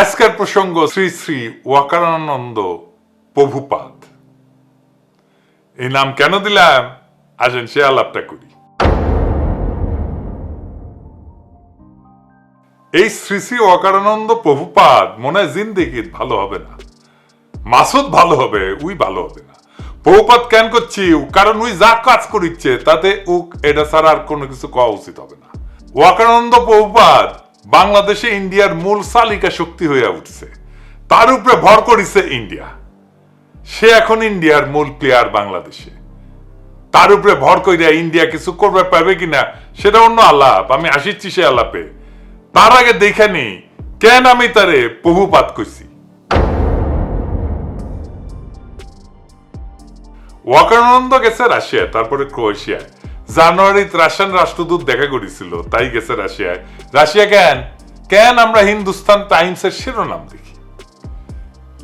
আজকের প্রসঙ্গ শ্রী শ্রী ওয়াকারানন্দ প্রভুপাদ। এই নাম কেন দিলাম? আসেন সে আলাপটা করি। এই শ্রী শ্রী অকারানন্দ প্রভুপাদ মনে হয় জিন্দিগির ভালো হবে না। মাসুদ ভালো হবে, উই ভালো হবে না। প্রভুপাদ কেন করছি? কারণ উই যা কাজ করিচ্ছে, তাতে উক, এটা ছাড়া আর কোনো কিছু কওয়া উচিত হবে না। ওয়াকানন্দ প্রভুপাদ বাংলাদেশে ইন্ডিয়ার মূল চালিকা শক্তি হয়ে উঠছে। তার উপরে ভর করিছে ইন্ডিয়া। সে এখন ইন্ডিয়ার মূল প্লেয়ার বাংলাদেশে। তার উপরে ভর কইরা ইন্ডিয়া কিছু করবে পাবে কিনা, সেটা অন্য আলাপ। আমি আসিচ্ছি সে আলাপে। তার আগে দেখে নি কেন আমি তারে প্রভুপাত কইছি। ওয়াকানন্দ গেছে রাশিয়া, তারপরে ক্রোয়েশিয়ায় জানুয়ারিতে রাশিয়ান রাষ্ট্রদূত দেখা করেছিল, তাই গেছে রাশিয়ায়। রাশিয়া কেন? কেন আমরা হিন্দুস্তান টাইমসের শিরোনাম দেখি?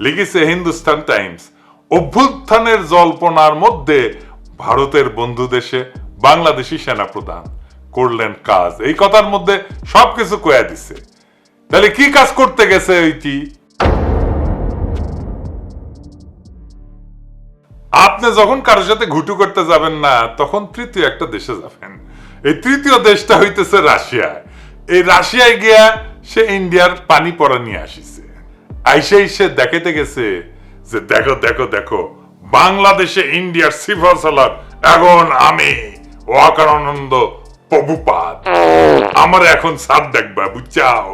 লিখেছে হিন্দুস্তান টাইমস, অভ্যুত্থানের জল্পনার মধ্যে ভারতের বন্ধু দেশে বাংলাদেশি সেনাপ্রধান করলেন কাজ। এই কথার মধ্যে সবকিছু কয়া দিছে। তাহলে কি কাজ করতে গেছে ওইটি? আপনি যখন কারোর সাথে ঘুটু করতে যাবেন না, তখন তৃতীয় একটা দেশে যাবেন। এই তৃতীয় দেশটা হইতেছে রাশিয়ায় এই রাশিয়ায় গিয়া সে ইন্ডিয়ার পানি পড়া নিয়ে আসিছে। আইসে সে দেখাতে গেছে যে, দেখো দেখো দেখো, বাংলাদেশে ইন্ডিয়ার সিফার সালার এখন আমি ওয়াকারানন্দ প্রভুপাত আমার এখন সাপ দেখবা, বুঝছাও?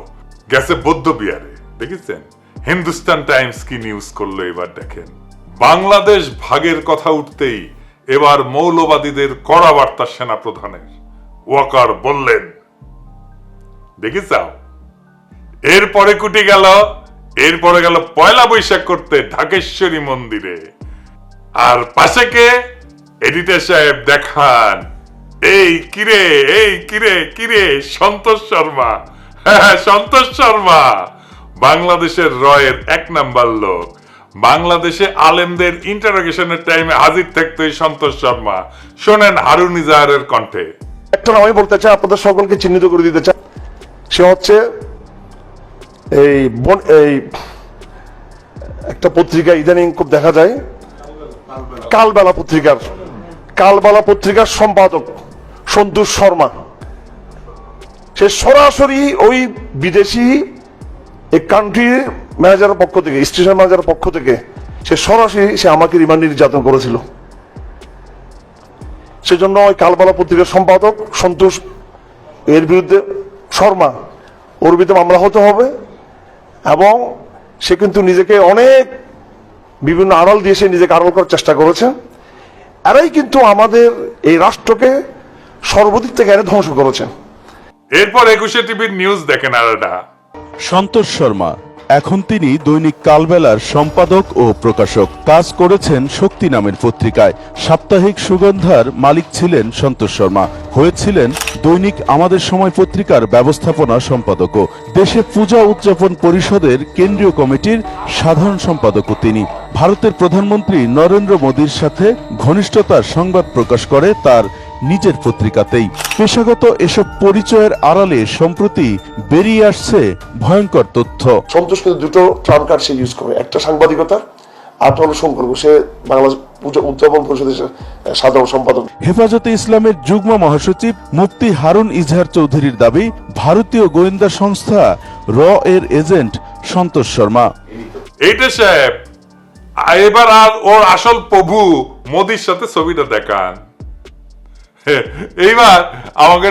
গেছে বৌদ্ধ বিহারে দেখেছেন? হিন্দুস্তান টাইমস কি নিউজ করল এবার দেখেন। বাংলাদেশ ভাগের কথা উঠতেই এবার মৌলবাদীদের কড়া বার্তা সেনা প্রধানের ওয়াকার বললেন দেখেছাও এরপরে কুটি গেল এরপরে গেল পয়লা বৈশাখ করতে ঢাকেশ্বরী মন্দিরে। আর পাশে কে? এডিটর সাহেব দেখান। এই কিরে এই কিরে কিরে সন্তোষ শর্মা হ্যাঁ, সন্তোষ শর্মা। বাংলাদেশের রয়ের এক নাম্বার লোক। বাংলাদেশে আলেমদের ইন্টারোগেশনের টাইমে হাজির থাকতো সন্তোষ শর্মা। শোনেন হারুন ইজাহারের কণ্ঠে। একটা আমি বলতে চাই, আপনাদের সকলকে চিহ্নিত করে দিতে চাই। সে হচ্ছে এই বন- এই একটা পত্রিকা ইদানিং খুব দেখা যায়। কালবেলা পত্রিকার কালবেলা পত্রিকার সম্পাদক সন্তোষ শর্মা। সে সরাসরি ওই বিদেশি এই কান্ট্রি ম্যানেজারের পক্ষ থেকে স্টেশন ম্যানেজারের পক্ষ থেকে সে সরাসরি সে আমাকে রিমান্ডে নির্যাতন করেছিল। সেজন্য ওই কালবালা পত্রিকার সম্পাদক সন্তোষ এর বিরুদ্ধে শর্মা ওর বিরুদ্ধে মামলা হতে হবে এবং সে কিন্তু নিজেকে অনেক বিভিন্ন আড়াল দিয়ে সে নিজেকে আড়াল করার চেষ্টা করেছে। এরাই কিন্তু আমাদের এই রাষ্ট্রকে সর্বদিক থেকে এনে ধ্বংস করেছে। এরপর একুশে টিভির নিউজ দেখেন আর সন্তোষ শর্মা এখন তিনি দৈনিক কালবেলার সম্পাদক ও প্রকাশক। কাজ করেছেন শক্তি নামের পত্রিকায়। সাপ্তাহিক সুগন্ধার মালিক ছিলেন সন্তোষ শর্মা। হয়েছিলেন দৈনিক আমাদের সময় পত্রিকার ব্যবস্থাপনা সম্পাদকও। দেশে পূজা উদযাপন পরিষদের কেন্দ্রীয় কমিটির সাধারণ সম্পাদকও তিনি। ভারতের প্রধানমন্ত্রী নরেন্দ্র মোদীর সাথে ঘনিষ্ঠতার সংবাদ প্রকাশ করে তার নিজের পত্রিকাতেই। পেশাগত এসব পরিচয়ের আড়ালে সম্প্রতি বেরিয়ে আসছে ভয়ঙ্কর তথ্য। সন্তোষ কিন্তু দুটো ট্রাম্প কার্ড সে ইউজ করে। একটা সাংবাদিকতা আর হলো সম্পর্ক সে বাংলাদেশ উদযাপন পরিষদের সাধারণ সম্পাদক। হেফাজতে ইসলামের যুগ্ম মহাসচিব মুফতি হারুন ইজহার চৌধুরীর দাবি ভারতীয় গোয়েন্দা সংস্থা র এর এজেন্ট সন্তোষ শর্মা। এইটা সাহেব এবার আর ওর আসল প্রভু মোদির সাথে ছবিটা দেখান। এইবার আমাকে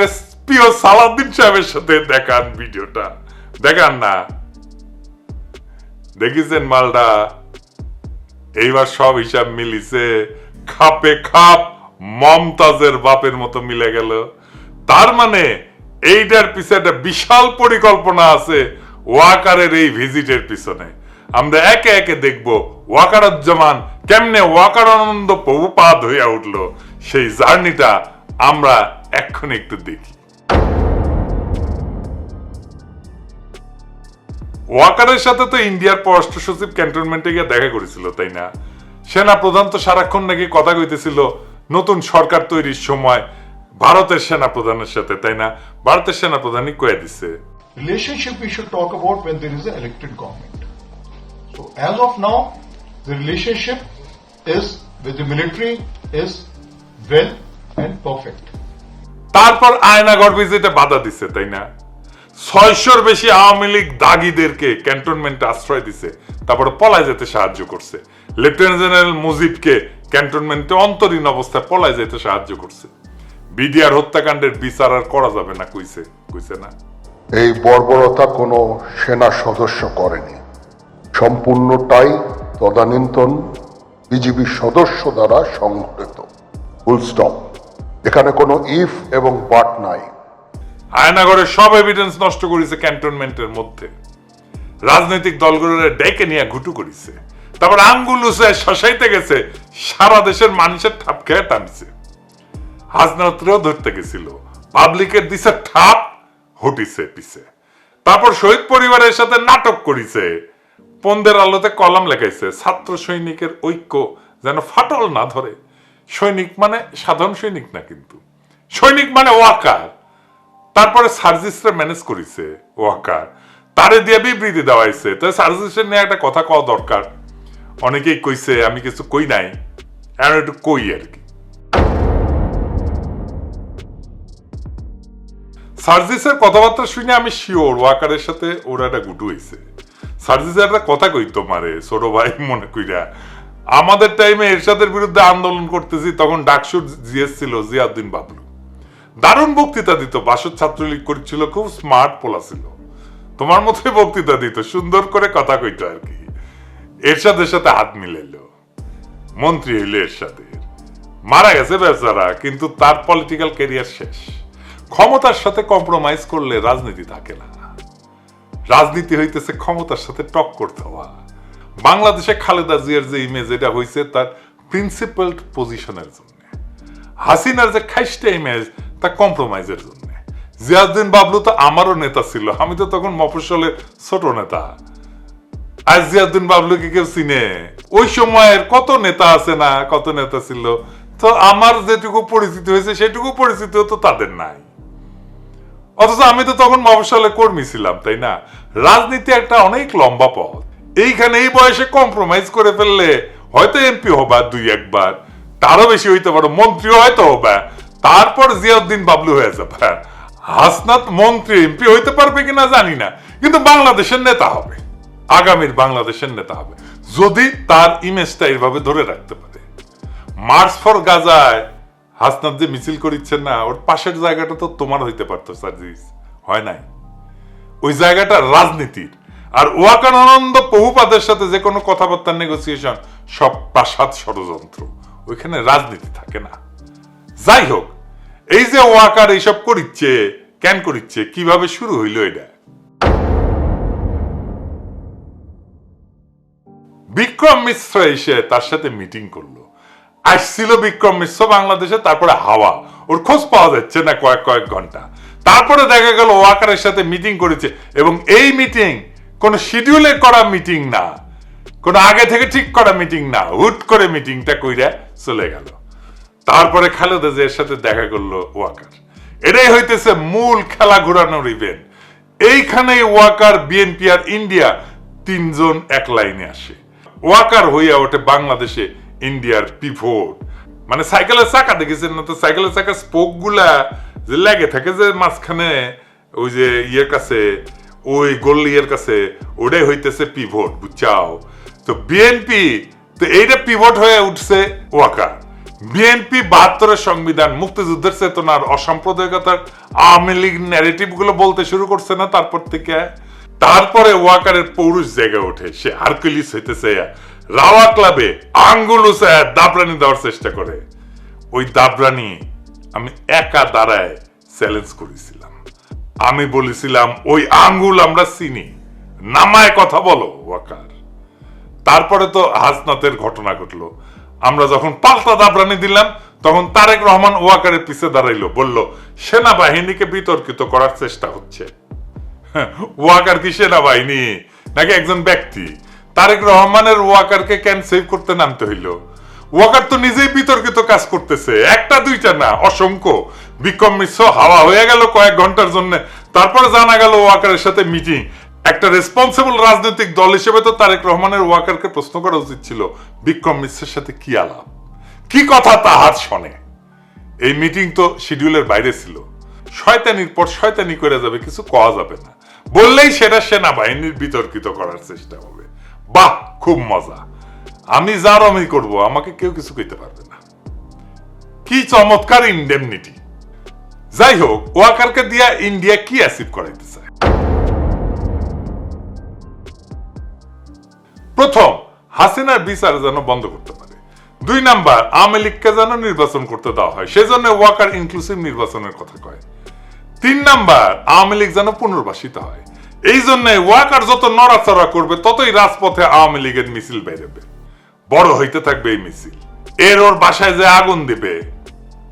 প্রিয় সালাউদ্দিন সাহেবের সাথে দেখান ভিডিওটা। দেখান না। দেখিছেন মালটা? এইবার সব হিসাব মিলিছে, খাপে খাপ মমতাজের বাপের মতো মিলে গেল। তার মানে এইটার পিছনে একটা বিশাল পরিকল্পনা আছে ওয়াকারের এই ভিজিটের পিছনে। আমরা একে একে দেখব ওয়াকারুজ্জামান কেমনে ওয়াকার ওয়াকারানন্দ প্রভুপাদ হইয়া উঠল। সেই জার্নিটা আমরা এখন একটু দেখি। ওয়াকারের সাথে তো ইন্ডিয়ার পররাষ্ট্র সচিব ক্যান্টনমেন্টে গিয়ে দেখা করেছিল তাই না? সেনা প্রধান তো সারাক্ষণ নাকি কথা কইতেছিল নতুন সরকার তৈরির সময় ভারতের সেনা প্রধানের সাথে তাই না? ভারতের সেনা প্রধানই কয়ে দিছে। Relationship we should talk about when there is an elected government. So as of now, the relationship is with the military is well তারপর আয়নাগর ভিজিটে বাধা দিছে তাই না? ছয়শোর বেশি আওয়ামী লীগ দাগিদেরকে ক্যান্টনমেন্টে আশ্রয় দিছে তারপরে পলায় যেতে সাহায্য করছে। লেফটেন্যান্ট জেনারেল মুজিবকে ক্যান্টনমেন্টে অন্তরীণ অবস্থায় পলায় যেতে সাহায্য করছে। বিডিআর হত্যাকাণ্ডের বিচার আর করা যাবে না কইছে কইছে না। এই বর্বরতা কোনো সেনা সদস্য করেনি। সম্পূর্ণটাই তদানীন্তন বিজিবি সদস্য দ্বারা সংঘটিত। ফুল স্টপ এখানে কোনো ইফ এবং বাট নাই। আয়নাগরের সব এভিডেন্স নষ্ট করেছে ক্যান্টনমেন্টের মধ্যে। রাজনৈতিক দলগুলোরে ডেকে নিয়ে ঘুটু করেছে। তারপর আঙ্গুল উসে শশাইতে গেছে, সারা দেশের মানুষের ঠাপ খেয়ে টানছে। হাজনাত্রেও ধরতে গেছিল। পাবলিকের দিছে ঠাপ হটিছে পিছে। তারপর শহীদ পরিবারের সাথে নাটক করিছে। পন্দের আলোতে কলাম লেখাইছে, ছাত্র সৈনিকের ঐক্য যেন ফাটল না ধরে। সৈনিক মানে সাধারণ সৈনিক না কিন্তু। সৈনিক মানে ওয়াকার। তারপরে সার্জিসরা ম্যানেজ করেছে, ওয়াকার। তারে দিয়ে বিবৃতি দেওয়াইছে। তো সার্জিসের নিয়ে একটা কথা কওয়া দরকার। অনেকেই কইছে, আমি কিছু কই নাই। এখন একটু কই আর কি। সার্জিসের কথাবার্তা শুনে আমি শিওর ওয়াকারের সাথে ওরা একটা গুটু হয়েছে সার্জিসের একটা কথা কই তোমারে, ছোট ভাই, মনে কইরা। আমাদের টাইমে এরশাদের বিরুদ্ধে আন্দোলন করতেছি, তখন ডাকসুর জিএস ছিল জিয়াউদ্দিন বাবলু। দারুণ বক্তৃতা দিত বাসদ ছাত্রলীগ করছিল, খুব স্মার্ট পোলা ছিল। তোমার মতোই বক্তৃতা দিত, সুন্দর করে কথা কইত আর কি। এরশাদের সাথে হাত মিলাইল, মন্ত্রী হইল এরশাদের। মারা গেছে বেচারা, কিন্তু তার পলিটিক্যাল ক্যারিয়ার শেষ। ক্ষমতার সাথে কম্প্রোমাইজ করলে রাজনীতি থাকে না। রাজনীতি হইতেছে ক্ষমতার সাথে টক করতে হওয়া বাংলাদেশে খালেদা জিয়ার যে ইমেজ এটা হয়েছে তার প্রিন্সিপালড পজিশনের জন্য। হাসিনার যে খাইস্টে ইমেজ তা কম্প্রোমাইজের জন্য। জিয়াউদ্দিন বাবলু তো আমারও নেতা ছিল, আমি তো তখন মফস্বলের ছোট নেতা। আর জিয়াউদ্দিন বাবলুকে কেউ চিনে? ওই সময়ের কত নেতা আছে না, কত নেতা ছিল? তো আমার যেটুকু পরিচিতি হয়েছে, সেটুকু পরিচিতি তো তাদের নাই। অথচ আমি তো তখন মফস্বলে কর্মী ছিলাম, তাই না? রাজনীতি একটা অনেক লম্বা পথ। এইখানে এই বয়সে কম্প্রোমাইজ করে ফেললে হয়তো এমপি হবা দুই একবার, তারও বেশি হইতে পারো, মন্ত্রীও হয়তো হবা, তারপর জিয়াউদ্দিন বাবলু হয়ে যাবে। হাসনাত মন্ত্রী এমপি হইতে পারবে কিনা জানি না, কিন্তু বাংলাদেশের নেতা হবে, আগামীর বাংলাদেশের নেতা হবে, যদি তার ইমেজটা এইভাবে ধরে রাখতে পারে। মার্চ ফর গাজায় হাসনাত যে মিছিল করিচ্ছেন না, ওর পাশের জায়গাটা তো তোমার হইতে পারতো, সার্জিস, হয় নাই? ওই জায়গাটা রাজনীতির। আর ওয়াকান আনন্দ বহুপাদের সাথে যে কোনো কথাবার্তার নেগোসিয়েশন সব প্রাসাদ ষড়যন্ত্র। ওইখানে রাজনীতি থাকে না। যাই হোক, এই যে ওয়াকার এইসব করিচ্ছে, কেন করিচ্ছে, কীভাবে শুরু হইল এটা? বিক্রম মিশ্র এসে তার সাথে মিটিং করল। আসছিল বিক্রম মিশ্র বাংলাদেশে, তারপরে হাওয়া। ওর খোঁজ পাওয়া যাচ্ছে না কয়েক কয়েক ঘণ্টা। তারপরে দেখা গেল ওয়াকারের সাথে মিটিং করেছে এবং এই মিটিং কোন শিডিউলে করা মিটিং না। কোন আগে থেকে ঠিক করা মিটিং না। হুট করে মিটিংটা কইরা চলে গেল। তারপরে খালেদা জিয়ার সাথে দেখা করল ওয়াকার। এটাই হইতেছে মূল খেলা ঘোরানোর ইভেন্ট এইখানে ওয়াকার বিএনপি আর ইন্ডিয়া তিনজন এক লাইনে আসে। ওয়াকার হইয়া ওঠে বাংলাদেশে ইন্ডিয়ার পিভোট মানে সাইকেলের চাকা, দেখেছেন না তো? সাইকেলের চাকা স্পোকগুলা যে লেগে থাকে যে মাঝখানে ওই যে ইয়ের কাছে ওই গোল্লিয়ের কাছে, ওটাই হইতেছে পিভোট বুঝছাও? তো বিএনপি তো এইটা পিভট হয়ে উঠছে ওয়াকার বিএনপি বাহাত্তরের সংবিধান, মুক্তিযুদ্ধের চেতনার অসাম্প্রদায়িকতার আওয়ামী লীগ ন্যারেটিভগুলো বলতে শুরু করছে না তারপর থেকে? তারপরে ওয়াকারের পৌরুষ জেগে ওঠে, সে হারকুলিস হইতেছে রাওয়া ক্লাবে আঙ্গুল দাবরানি দেওয়ার চেষ্টা করে। ওই দাবরানি আমি একা দাঁড়ায় চ্যালেঞ্জ করেছিলাম। আমি বলেছিলাম ওই আঙ্গুল আমরা চিনি। নামায় কথা বলো ওয়াকার। তারপরে তো হাসনাতের ঘটনা ঘটলো। আমরা যখন পাল্টা দাবরানি দিলাম তখন তারেক রহমান ওয়াকারের পিছে দাঁড়াইলো বলল সেনাবাহিনীকে বিতর্কিত করার চেষ্টা হচ্ছে। হ্যাঁ, ওয়াকার কি সেনাবাহিনী? নাকি একজন ব্যক্তি? তারেক রহমানের ওয়াকারকে ক্যান সেভ করতে নামতে হইল? ওয়াকার তো নিজেই বিতর্কিত কাজ করতেছে। একটা, দুইটা না, অসংখ্য। বিক্রম মিশ্র হাওয়া হয়ে গেল কয়েক ঘণ্টার জন্য। তারপরে জানা গেল ওয়াকারের সাথে মিটিং একটা রেসপন্সিবল রাজনৈতিক দল হিসেবে তো তারেক রহমানের ওয়াকারকে প্রশ্ন করা উচিত ছিল, বিক্রম মিশ্রের সাথে কি আলাপ? কি কথা তাহার শোনে? এই মিটিং তো শিডিউলের বাইরে ছিল। শয়তানির পর শয়তানি করে যাবে, কিছু কওয়া যাবে না। বললেই সেটা সেনাবাহিনীর বিতর্কিত করার চেষ্টা হবে। বাহ, খুব মজা। আমি যার আমি করব, আমাকে কেউ কিছু কইতে পারবে না। কি চমৎকার ইন্ডেমনিটি যাই হোক, ওয়াকারকে দিয়া ইন্ডিয়া কি অ্যাচিভ করাইতে চায়? প্রথম, হাসিনার বিচার যেন বন্ধ করতে পারে। দুই নাম্বার, আওয়ামী লীগকে যেন নির্বাচন করতে দেওয়া হয়, সেজন্য ওয়াকার ইনক্লুসিভ নির্বাচনের কথা কয়। তিন নাম্বার, আওয়ামী লীগ যেন পুনর্বাসিত হয়। এই জন্য ওয়াকার যত নড়াচড়া করবে, ততই রাজপথে আওয়ামী লীগের মিছিল বেরোবে বড় হইতে থাকবে এই মিছিল। এর ওর বাসায় যে আগুন দিবে।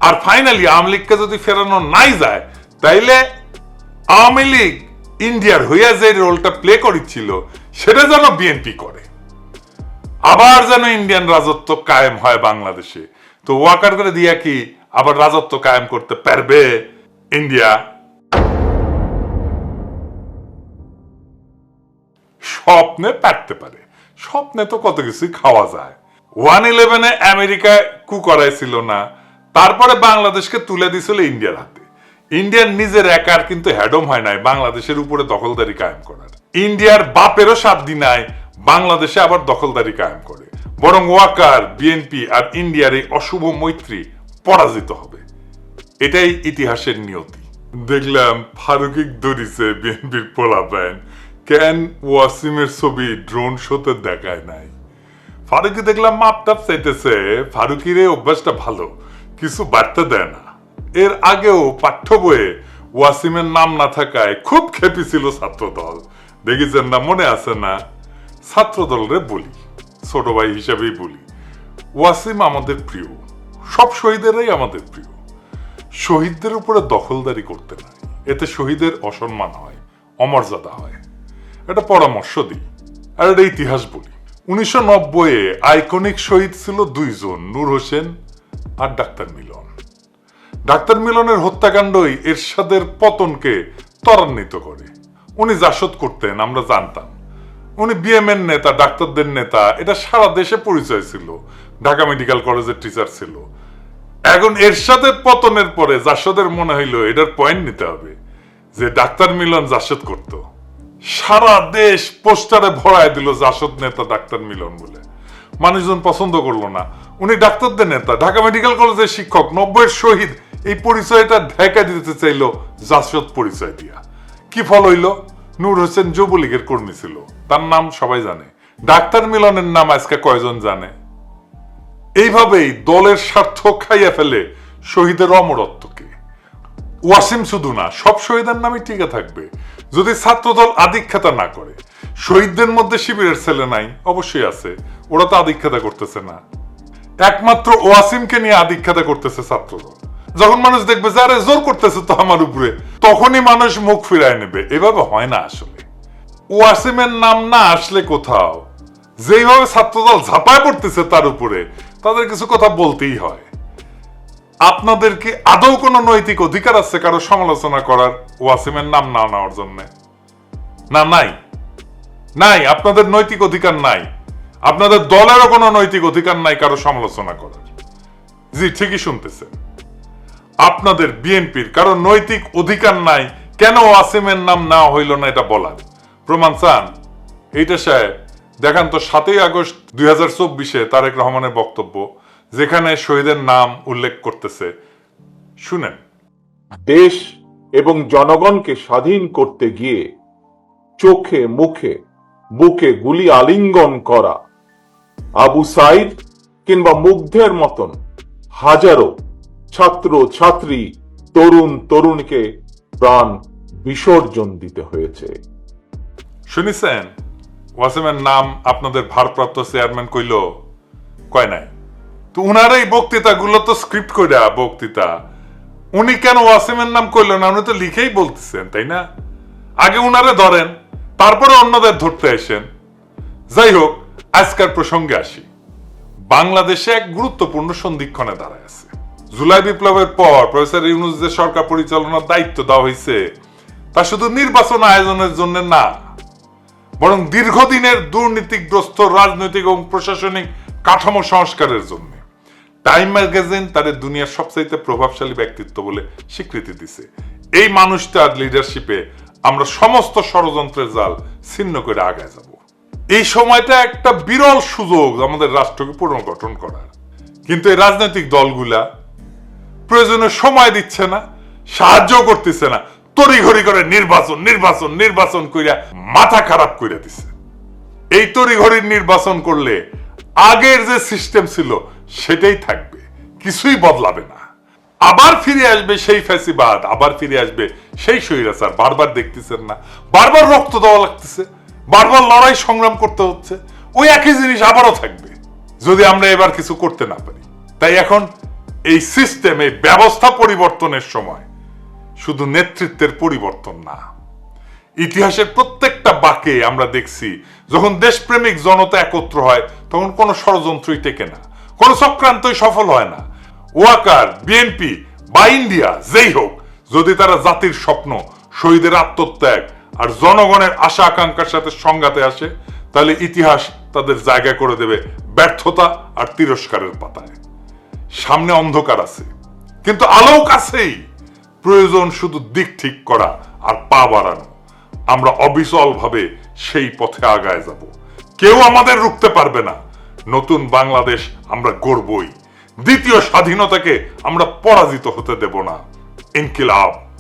আর ফাইনালি আওয়ামী লীগকে যদি ফেরানো নাই যায়, তাইলে আওয়ামী লীগ ইন্ডিয়ার হইয়া যে রোলটা প্লে করেছিল, সেটা যেন বিএনপি করে। আবার যেন ইন্ডিয়ান রাজত্ব কায়েম হয় বাংলাদেশে। তো ওয়াকার করে দিয়া কি আবার রাজত্ব কায়েম করতে পারবে ইন্ডিয়া স্বপ্নে পারতে পারে। স্বপ্নে তো কত কিছুই খাওয়া যায়। ওয়ান ইলেভেনে আমেরিকায় কু করাইছিল না, তারপরে বাংলাদেশকে তুলে দিছিল ইন্ডিয়ার হাতে। ইন্ডিয়ার নিজের একার কিন্তু হ্যাডম হয় নাই, বাংলাদেশের উপরে দখলদারি কায়েম করার। ইন্ডিয়ার বাপেরও সাধ্য নাই, বাংলাদেশে আবার দখলদারি কায়েম করে। বরং ওয়াকার, বিএনপি আর ইন্ডিয়ার এই অশুভ মৈত্রী পরাজিত হবে। এটাই ইতিহাসের নিয়তি। দেখলাম ফারুকিক দরিছে বিএনপির পোলা পোলাপায়ন। কেন ওয়াসিমের ছবি ড্রোন শোতে দেখায় নাই? ফারুকি দেখলাম মাপটাপ চাইতেছে। ফারুকির এই অভ্যাসটা ভালো, কিছু বার্তা দেয় না। এর আগেও পাঠ্য বইয়ে ওয়াসিমের নাম না থাকায় খুব খেপি ছিল ছাত্রদল। দেখেছেন না, মনে আছে না? ছাত্রদল রে বলি, ছোট ভাই হিসাবেই বলি। ওয়াসিম আমাদের প্রিয়, সব শহীদেরাই আমাদের প্রিয়। শহীদদের উপরে দখলদারি করতে নাই, এতে শহীদের অসম্মান হয়, অমর্যাদা হয়। একটা পরামর্শ দিই আর একটা ইতিহাস বলি। উনিশশো নব্বইয়ে আইকনিক শহীদ ছিল দুইজন, নূর হোসেন আর ডাক্তার মিলন। ডাক্তার মিলনের হত্যাকাণ্ডই এরশাদের পতনকে ত্বরান্বিত করে। উনি জাসদ করতেন, আমরা জানতাম। উনি বিএমএর নেতা, ডাক্তারদের নেতা, এটা সারা দেশে পরিচয় ছিল। ঢাকা মেডিকেল কলেজের টিচার ছিল। এখন এরশাদের পতনের পরে জাসদের মনে হইল, এটার পয়েন্ট নিতে হবে। যে ডাক্তার মিলন জাসদ করত। সারা দেশ পোস্টারে ভরায় দিল জাসদ নেতা ডাক্তার মিলন বলে। মানুষজন পছন্দ করল না। উনি ডাক্তারদের নেতা। ঢাকা মেডিকেল কলেজের শিক্ষক, নব্বইয়ের শহীদ। এই পরিচয়টা ঢেকা দিতে চাইলো জাসদ পরিচয় দিয়া। কি ফল হইল? নূর হোসেন যুবলীগের কর্মী ছিল। তার নাম সবাই জানে। ডাক্তার মিলনের নাম আজকে কয়জন জানে? এইভাবেই দলের স্বার্থ খাইয়া ফেলে শহীদের অমরত্বকে। ওয়াসিম শুধু না, সব শহীদের নামই টিকে থাকবে। যদি ছাত্রদল আদিক্ষেতা না করে, শহীদদের মধ্যে শিবিরের ছেলে নাই, অবশ্যই আছে, ওরা তো আদিক্ষেতা করতেছে না। একমাত্র ওয়াসিমকে নিয়ে আদিক্ষেতা করতেছে ছাত্রদল। যখন মানুষ দেখবে যে, আরে, জোর করতেছে তো আমার উপরে, তখনই মানুষ মুখ ফিরায় নেবে। এভাবে হয় না আসলে। ওয়াসিমের নাম না আসলে কোথাও, যেইভাবে ছাত্রদল ঝাঁপায় পড়তেছে তার উপরে, তাদের কিছু কথা বলতেই হয়। আপনাদের কি আদৌ কোনো নৈতিক অধিকার আছে কারও সমালোচনা করার? ওয়াসিমের নাম না নেওয়ার জন্য। না, নাই। নাই, আপনাদের নৈতিক অধিকার নাই। আপনাদের দলেরও কোনো নৈতিক অধিকার নাই কারও সমালোচনা করার। জি, ঠিকই শুনতেছে আপনাদের বিএনপির কারও নৈতিক অধিকার নাই, কেন ওয়াসিমের নাম না হইল না এটা বলার? প্রমাণ চান? এইটা সাহেব, দেখান তো সাতই আগস্ট দুই হাজার চব্বিশে তারেক রহমানের বক্তব্য। যেখানে শহীদের নাম উল্লেখ করতেছে। শুনেন। দেশ এবং জনগণকে স্বাধীন করতে গিয়ে চোখে মুখে বুকে গুলি আলিঙ্গন করা আবু সাইদ কিংবা মুগ্ধের মতন হাজারো ছাত্র ছাত্রী তরুণ তরুণীকে প্রাণ বিসর্জন দিতে হয়েছে। শুনিছেন? ওয়াসিমের নাম আপনাদের ভারপ্রাপ্ত চেয়ারম্যান কইল কয় নাই? তো উনার এই বক্তৃতাগুলো তো স্ক্রিপ্ট কইরা বক্তৃতা। উনি কেন ওয়াসিমের নাম কইল না? উনি তো লিখেই বলতেছেন, তাই না? আগে উনারে ধরেন, তারপরে অন্যদের ধরতে আসেন। যাই হোক, আজকের প্রসঙ্গে আসি। বাংলাদেশে এক গুরুত্বপূর্ণ সন্ধিক্ষণে দাঁড়ায় আছে। জুলাই বিপ্লবের পর প্রফেসর ইউনুস যে সরকার পরিচালনার দায়িত্ব দেওয়া হয়েছে তা শুধু নির্বাচন আয়োজনের জন্য না, বরং দীর্ঘদিনের দুর্নীতিগ্রস্ত রাজনৈতিক এবং প্রশাসনিক কাঠামো সংস্কারের জন্য। টাইম ম্যাগাজিন তাদের দুনিয়ার সবচাইতে প্রভাবশালী ব্যক্তিত্ব বলে স্বীকৃতি দিছে। এই মানুষটার লিডারশিপে আমরা সমস্ত ষড়যন্ত্রের জাল ছিন্ন করে আগায় যাব। এই সময়টা একটা বিরল সুযোগ আমাদের রাষ্ট্রকে পুনর্গঠন করার। কিন্তু এই রাজনৈতিক দলগুলা প্রয়োজনে সময় দিচ্ছে না, সাহায্য করতেছে না, তড়িঘড়ি করে নির্বাচন নির্বাচন নির্বাচন কইরা মাথা খারাপ করে দিছে। এই তড়িঘড়ির নির্বাচন করলে আগের যে সিস্টেম ছিল সেটাই থাকবে, কিছুই বদলাবে না। আবার ফিরে আসবে সেই ফ্যাসিবাদ, আবার ফিরে আসবে সেই স্বৈরাচার, বারবার দেখতেছেন না, বারবার রক্ত দেওয়া লাগতেছে, বারবার লড়াই সংগ্রাম করতে হচ্ছে, ওই একই জিনিস আবারও থাকবে, যদি আমরা এবার কিছু করতে না পারি। তাই এখন এই সিস্টেম এই ব্যবস্থা পরিবর্তনের সময় শুধু নেতৃত্বের পরিবর্তন না, ইতিহাসের প্রত্যেকটা বাকে আমরা দেখছি, যখন দেশপ্রেমিক জনতা একত্র হয়, তখন কোনো ষড়যন্ত্রই টেকে না। কোনো চক্রান্তই সফল হয় না। ওয়াকার বিএনপি বা ইন্ডিয়া, যেই হোক, যদি তারা জাতির স্বপ্ন, শহীদের আত্মত্যাগ আর জনগণের আশা আকাঙ্ক্ষার সাথে সংঘাতে আসে, তাহলে ইতিহাস তাদের জায়গা করে দেবে ব্যর্থতা আর তিরস্কারের পাতায়। সামনে অন্ধকার আছে, কিন্তু আলোক আছেই। প্রয়োজন শুধু দিক ঠিক করা আর পা বাড়ানো। আমরা অবিচল ভাবে সেই পথে আগায় যাব। কেউ আমাদের রুখতে পারবে না। নতুন বাংলাদেশ আমরা গড়বই। দ্বিতীয় স্বাধীনতাকে আমরা পরাজিত হতে দেব না। ইনকিলাব,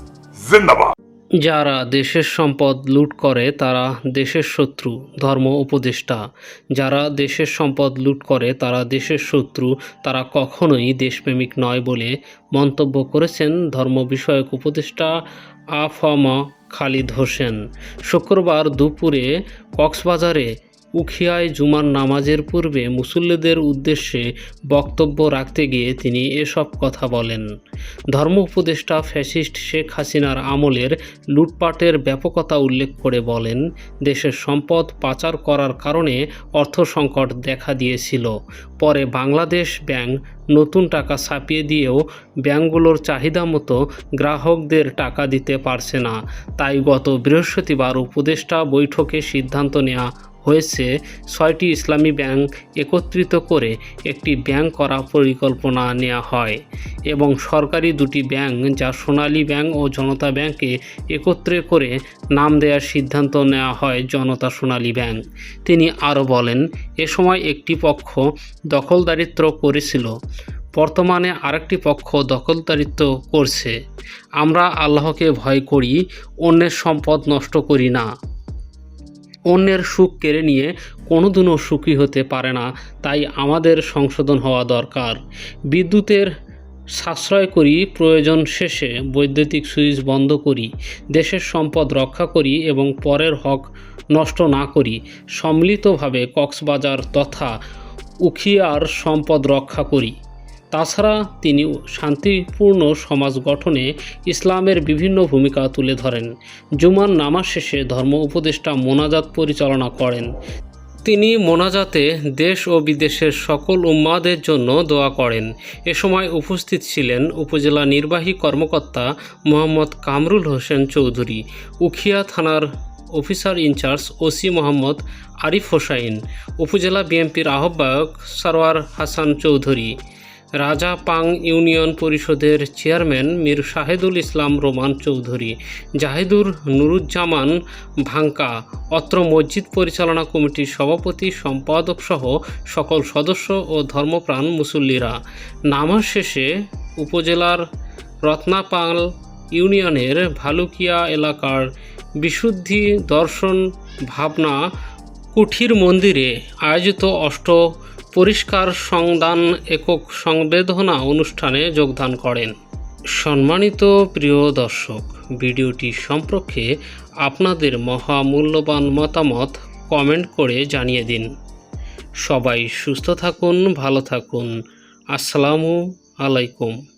জিন্দাবাদ। যারা দেশের সম্পদ লুট করে, তারা দেশের শত্রু, ধর্ম উপদেষ্টা। যারা দেশের সম্পদ লুট করে, তারা দেশের শত্রু। তারা কখনোই দেশপ্রেমিক নয় বলে মন্তব্য করেছেন ধর্ম বিষয়ক উপদেষ্টা আফম খালিদ হোসেন। শুক্রবার দুপুরে কক্সবাজারে উখিয়ায় জুমার নামাজের পূর্বে মুসল্লিদের উদ্দেশ্যে বক্তব্য রাখতে গিয়ে তিনি এসব কথা বলেন। ধর্ম উপদেষ্টা ফ্যাসিস্ট শেখ হাসিনার আমলের লুটপাটের ব্যাপকতা উল্লেখ করে বলেন, দেশের সম্পদ পাচার করার কারণে অর্থ সংকট দেখা দিয়েছিল। পরে বাংলাদেশ ব্যাংক নতুন টাকা ছাপিয়ে দিয়েও ব্যাংকগুলোর চাহিদা মতো গ্রাহকদের টাকা দিতে পারছে না। তাই গত বৃহস্পতিবার উপদেষ্টা বৈঠকে সিদ্ধান্ত নেওয়া হয়েছে ছয়টি ইসলামী ব্যাংক একত্রিত করে একটি ব্যাংক করা পরিকল্পনা নেওয়া হয় এবং সরকারি দুটি ব্যাংক যা সোনালী ব্যাংক ও জনতা ব্যাংকে একত্রে করে নাম দেওয়ার সিদ্ধান্ত নেওয়া হয় জনতা সোনালী ব্যাংক। তিনি আরও বলেন, এ সময় একটি পক্ষ দখলদারিত্ব করেছিল, বর্তমানে আরেকটি পক্ষ দখলদারিত্ব করছে। আমরা আল্লাহকে ভয় করি, অন্যের সম্পদ নষ্ট করি না। অন্যের সুখ কেড়ে নিয়ে কোনোদিনও সুখী হতে পারে না, তাই আমাদের সংশোধন হওয়া দরকার। বিদ্যুতের সাশ্রয় করি, প্রয়োজন শেষে বৈদ্যুতিক সুইচ বন্ধ করি, দেশের সম্পদ রক্ষা করি এবং পরের হক নষ্ট না করি। সম্মিলিতভাবে কক্সবাজার তথা উখিয়ার সম্পদ রক্ষা করি। তাছাড়া তিনি শান্তিপূর্ণ সমাজ গঠনে ইসলামের বিভিন্ন ভূমিকা তুলে ধরেন। জুমার নামাজ শেষে ধর্ম উপদেষ্টা মোনাজাত পরিচালনা করেন। তিনি মোনাজাতে দেশ ও বিদেশের সকল উম্মাদের জন্য দোয়া করেন। এ সময় উপস্থিত ছিলেন উপজেলা নির্বাহী কর্মকর্তা মোহাম্মদ কামরুল হোসেন চৌধুরী, উখিয়া থানার officer in-charge OC Mohammad Arif Hossain, উপজেলা বিএনপির আহ্বায়ক সরওয়ার হাসান চৌধুরী রাজা পাং ইউনিয়ন পরিষদের চেয়ারম্যান মীর শাহেদুল ইসলাম রোমান চৌধুরী, জাহিদুর নুরুজ্জামান ভাঙ্কা, অত্র মসজিদ পরিচালনা কমিটির সভাপতি, সম্পাদক সহ সকল সদস্য ও ধর্মপ্রাণ মুসল্লিরা। নামাজ শেষে উপজেলার রত্নাপাল ইউনিয়নের ভালুকিয়া এলাকার বিশুদ্ধি দর্শন ভাবনা কুঠির মন্দিরে আয়োজিত অষ্ট পরিষ্কার সংদান একক সংবেদনা অনুষ্ঠানে যোগদান করেন। সম্মানিত প্রিয় দর্শক, ভিডিওটি সম্পর্কে আপনাদের মহামূল্যবান মতামত কমেন্ট করে জানিয়ে দিন। সবাই সুস্থ থাকুন, ভালো থাকুন। আসসালামু আলাইকুম।